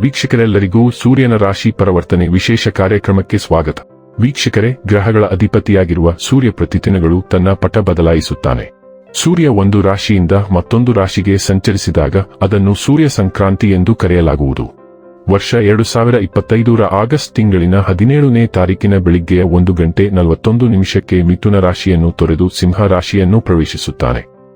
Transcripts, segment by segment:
ವೀಕ್ಷಕರೆಲ್ಲರಿಗೂ ಸೂರ್ಯನ ರಾಶಿ ಪರಿವರ್ತನೆ ವಿಶೇಷ ಕಾರ್ಯಕ್ರಮಕ್ಕೆ ಸ್ವಾಗತ. ವೀಕ್ಷಕರೇ, ಗ್ರಹಗಳ ಅಧಿಪತಿಯಾಗಿರುವ ಸೂರ್ಯ ಪ್ರತಿದಿನಗಳು ತನ್ನ ಪಟ ಬದಲಾಯಿಸುತ್ತಾನೆ. ಸೂರ್ಯ ಒಂದು ರಾಶಿಯಿಂದ ಮತ್ತೊಂದು ರಾಶಿಗೆ ಸಂಚರಿಸಿದಾಗ ಅದನ್ನು ಸೂರ್ಯ ಸಂಕ್ರಾಂತಿ ಎಂದು ಕರೆಯಲಾಗುವುದು. ವರ್ಷ ಎರಡು ಸಾವಿರ ಇಪ್ಪತ್ತೈದರ ಆಗಸ್ಟ್ ತಿಂಗಳಿನ ಹದಿನೇಳನೇ ತಾರೀಕಿನ ಬೆಳಿಗ್ಗೆಯ ಒಂದು ಗಂಟೆ ನಲವತ್ತೊಂದು ನಿಮಿಷಕ್ಕೆ ಮಿಥುನ ರಾಶಿಯನ್ನು ತೊರೆದು ಸಿಂಹ ರಾಶಿಯನ್ನು ಪ್ರವೇಶಿಸುತ್ತಾನೆ.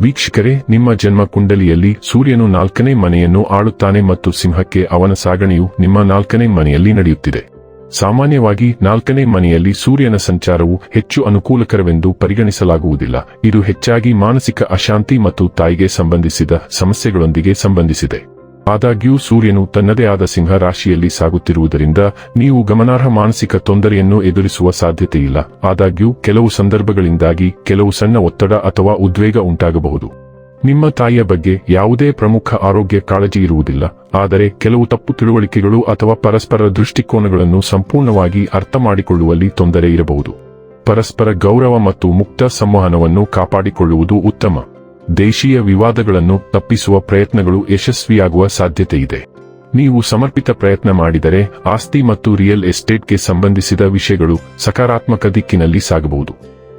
ವೀಕ್ಷಕರೇ, ನಿಮ್ಮ ಜನ್ಮ ಕುಂಡಲಿಯಲ್ಲಿ ಸೂರ್ಯನು ನಾಲ್ಕನೇ ಮನೆಯನ್ನು ಆಳುತ್ತಾನೆ ಮತ್ತು ಸಿಂಹಕ್ಕೆ ಅವನ ಸಾಗಣೆಯು ನಿಮ್ಮ ನಾಲ್ಕನೇ ಮನೆಯಲ್ಲಿ ನಡೆಯುತ್ತಿದೆ. ಸಾಮಾನ್ಯವಾಗಿ ನಾಲ್ಕನೇ ಮನೆಯಲ್ಲಿ ಸೂರ್ಯನ ಸಂಚಾರವು ಹೆಚ್ಚು ಅನುಕೂಲಕರವೆಂದು ಪರಿಗಣಿಸಲಾಗುವುದಿಲ್ಲ. ಇದು ಹೆಚ್ಚಾಗಿ ಮಾನಸಿಕ ಅಶಾಂತಿ ಮತ್ತು ತಾಯಿಗೆ ಸಂಬಂಧಿಸಿದ ಸಮಸ್ಯೆಗಳೊಂದಿಗೆ ಸಂಬಂಧಿಸಿದೆ. ಆದಾಗ್ಯೂ ಸೂರ್ಯನು ತನ್ನದೇ ಆದ ಸಿಂಹ ರಾಶಿಯಲ್ಲಿ ಸಾಗುತ್ತಿರುವುದರಿಂದ ನೀವು ಗಮನಾರ್ಹ ಮಾನಸಿಕ ತೊಂದರೆಯನ್ನು ಎದುರಿಸುವ ಸಾಧ್ಯತೆಯಿಲ್ಲ. ಆದಾಗ್ಯೂ ಕೆಲವು ಸಂದರ್ಭಗಳಿಂದಾಗಿ ಕೆಲವು ಸಣ್ಣ ಒತ್ತಡ ಅಥವಾ ಉದ್ವೇಗ ಉಂಟಾಗಬಹುದು. ನಿಮ್ಮ ತಾಯಿಯ ಬಗ್ಗೆ ಯಾವುದೇ ಪ್ರಮುಖ ಆರೋಗ್ಯ ಕಾಳಜಿ ಇರುವುದಿಲ್ಲ. ಆದರೆ ಕೆಲವು ತಪ್ಪು ತಿಳುವಳಿಕೆಗಳು ಅಥವಾ ಪರಸ್ಪರ ದೃಷ್ಟಿಕೋನಗಳನ್ನು ಸಂಪೂರ್ಣವಾಗಿ ಅರ್ಥ ಮಾಡಿಕೊಳ್ಳುವಲ್ಲಿ ತೊಂದರೆ ಇರಬಹುದು. ಪರಸ್ಪರ ಗೌರವ ಮತ್ತು ಮುಕ್ತ ಸಂವಹನವನ್ನು ಕಾಪಾಡಿಕೊಳ್ಳುವುದು ಉತ್ತಮ. ದೇಶೀಯ ವಿವಾದಗಳನ್ನು ತಪ್ಪಿಸುವ ಪ್ರಯತ್ನಗಳು ಯಶಸ್ವಿಯಾಗುವ ಸಾಧ್ಯತೆಯಿದೆ. ನೀವು ಸಮರ್ಪಿತ ಪ್ರಯತ್ನ ಮಾಡಿದರೆ ಆಸ್ತಿ ಮತ್ತು ರಿಯಲ್ ಎಸ್ಟೇಟ್ಗೆ ಸಂಬಂಧಿಸಿದ ವಿಷಯಗಳು ಸಕಾರಾತ್ಮಕ ದಿಕ್ಕಿನಲ್ಲಿ ಸಾಗಬಹುದು.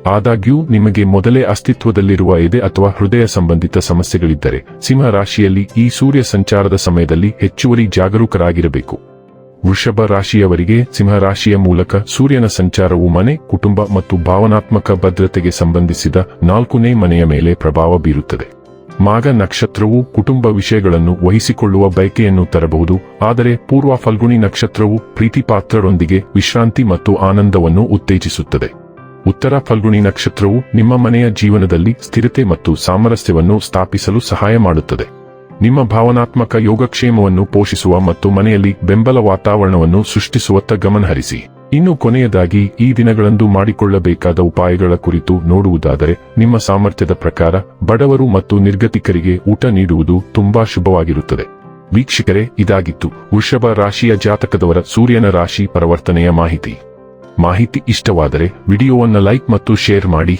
ಆದಾಗ್ಯೂ, ನಿಮಗೆ ಮೊದಲೇ ಅಸ್ತಿತ್ವದಲ್ಲಿರುವ ಎದೆ ಅಥವಾ ಹೃದಯ ಸಂಬಂಧಿತ ಸಮಸ್ಯೆಗಳಿದ್ದರೆ, ಸಿಂಹ ರಾಶಿಯಲ್ಲಿ ಈ ಸೂರ್ಯ ಸಂಚಾರದ ಸಮಯದಲ್ಲಿ ಹೆಚ್ಚುವರಿ ಜಾಗರೂಕರಾಗಿರಬೇಕು. ವೃಷಭ ರಾಶಿಯವರಿಗೆ ಸಿಂಹ ರಾಶಿಯ ಮೂಲಕ ಸೂರ್ಯನ ಸಂಚಾರವು ಮನೆ, ಕುಟುಂಬ ಮತ್ತು ಭಾವನಾತ್ಮಕ ಭದ್ರತೆಗೆ ಸಂಬಂಧಿಸಿದ ನಾಲ್ಕನೇ ಮನೆಯ ಮೇಲೆ ಪ್ರಭಾವ ಬೀರುತ್ತದೆ. ಮಾಗ ನಕ್ಷತ್ರವು ಕುಟುಂಬ ವಿಷಯಗಳನ್ನು ವಹಿಸಿಕೊಳ್ಳುವ ಬಯಕೆಯನ್ನು ತರಬಹುದು, ಆದರೆ ಪೂರ್ವ ಫಲ್ಗುಣಿ ನಕ್ಷತ್ರವು ಪ್ರೀತಿಪಾತ್ರರೊಂದಿಗೆ ವಿಶ್ರಾಂತಿ ಮತ್ತು ಆನಂದವನ್ನು ಉತ್ತೇಜಿಸುತ್ತದೆ. ಉತ್ತರ ಫಲ್ಗುಣಿ ನಕ್ಷತ್ರವು ನಿಮ್ಮ ಮನೆಯ ಜೀವನದಲ್ಲಿ ಸ್ಥಿರತೆ ಮತ್ತು ಸಾಮರಸ್ಯವನ್ನು ಸ್ಥಾಪಿಸಲು ಸಹಾಯ ಮಾಡುತ್ತದೆ. ನಿಮ್ಮ ಭಾವನಾತ್ಮಕ ಯೋಗಕ್ಷೇಮವನ್ನು ಪೋಷಿಸುವ ಮತ್ತು ಮನೆಯಲ್ಲಿ ಬೆಂಬಲ ವಾತಾವರಣವನ್ನು ಸೃಷ್ಟಿಸುವತ್ತ ಗಮನಹರಿಸಿ. ಇನ್ನು ಕೊನೆಯದಾಗಿ, ಈ ದಿನಗಳಂದು ಮಾಡಿಕೊಳ್ಳಬೇಕಾದ ಉಪಾಯಗಳ ಕುರಿತು ನೋಡುವುದಾದರೆ, ನಿಮ್ಮ ಸಾಮರ್ಥ್ಯದ ಪ್ರಕಾರ ಬಡವರು ಮತ್ತು ನಿರ್ಗತಿಕರಿಗೆ ಊಟ ನೀಡುವುದು ತುಂಬಾ ಶುಭವಾಗಿರುತ್ತದೆ. ವೀಕ್ಷಕರೇ, ಇದಾಗಿತ್ತು ವೃಷಭ ರಾಶಿಯ ಜಾತಕದವರ ಸೂರ್ಯನ ರಾಶಿ ಪರಿವರ್ತನೆಯ ಮಾಹಿತಿ. ಮಾಹಿತಿ ಇಷ್ಟವಾದರೆ, ವಿಡಿಯೋವನ್ನು ಲೈಕ್ ಮತ್ತು ಶೇರ್ ಮಾಡಿ.